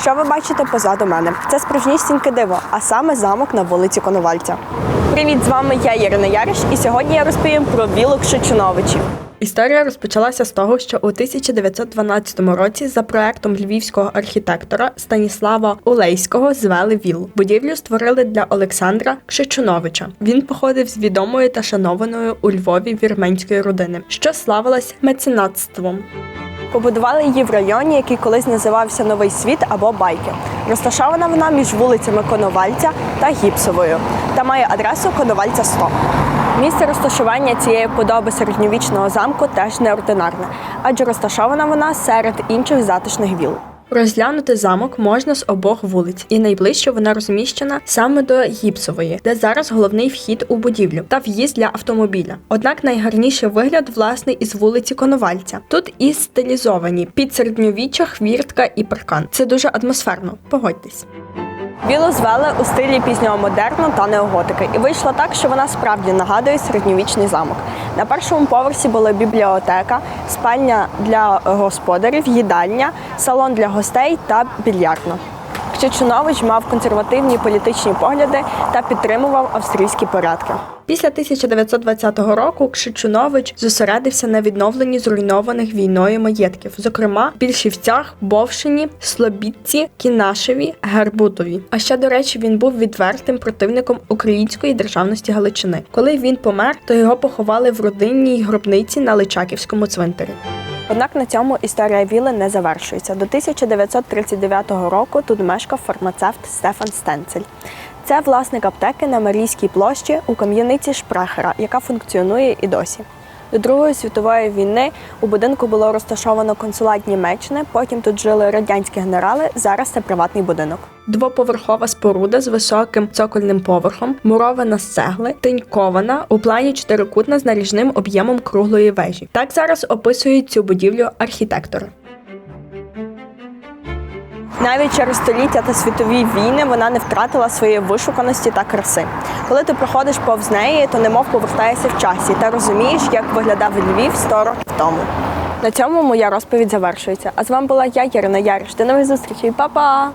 Що ви бачите позаду мене? Це справжнісіньке диво, а саме замок на вулиці Коновальця. Привіт, з вами я Ірина Яриш, і сьогодні я розповім про вілу Кшичуновичі. Історія розпочалася з того, що у 1912 році за проектом львівського архітектора Станіслава Улейського звели віллу. Будівлю створили для Олександра Кшичуновича. Він походив з відомої та шанованої у Львові вірменської родини, що славилась меценатством. Побудували її в районі, який колись називався Новий Світ або Байки. Розташована вона між вулицями Коновальця та Гіпсовою та має адресу Коновальця 100. Місце розташування цієї подоби середньовічного замку теж неординарне, адже розташована вона серед інших затишних віл. Розглянути замок можна з обох вулиць, і найближче вона розміщена саме до Гіпсової, де зараз головний вхід у будівлю та в'їзд для автомобіля. Однак найгарніший вигляд власне із вулиці Коновальця. Тут і стилізовані під середньовіччя хвіртка і паркан. Це дуже атмосферно. Погодьтесь. Вілу звели у стилі пізнього модерну та неоготики, і вийшло так, що вона справді нагадує середньовічний замок. На першому поверсі була бібліотека, спальня для господарів, їдальня, салон для гостей та більярдна. Кчечунович мав консервативні політичні погляди та підтримував австрійські порядки. Після 1920 року Кшичунович зосередився на відновленні зруйнованих війною маєтків, зокрема Більшівцях, Бовшині, Слобідці, Кінашеві, Гербутові. А ще, до речі, він був відвертим противником української державності Галичини. Коли він помер, то його поховали в родинній гробниці на Личаківському цвинтарі. Однак на цьому історія віли не завершується. До 1939 року тут мешкав фармацевт Стефан Стенцель. Це власник аптеки на Марійській площі у кам'яниці Шпрехера, яка функціонує і досі. До Другої світової війни у будинку було розташовано консулат Німеччини. Потім тут жили радянські генерали. Зараз це приватний будинок. Двоповерхова споруда з високим цокольним поверхом, мурована з цегли, тинькована у плані чотирикутна з наріжним об'ємом круглої вежі. Так зараз описують цю будівлю архітектори. Навіть через століття та світові війни вона не втратила своєї вишуканості та краси. Коли ти проходиш повз неї, то немов повертаєшся в часі та розумієш, як виглядав Львів 100 років тому. На цьому моя розповідь завершується. А з вами була я, Ярина Яриш. До нових зустрічей, Па-па!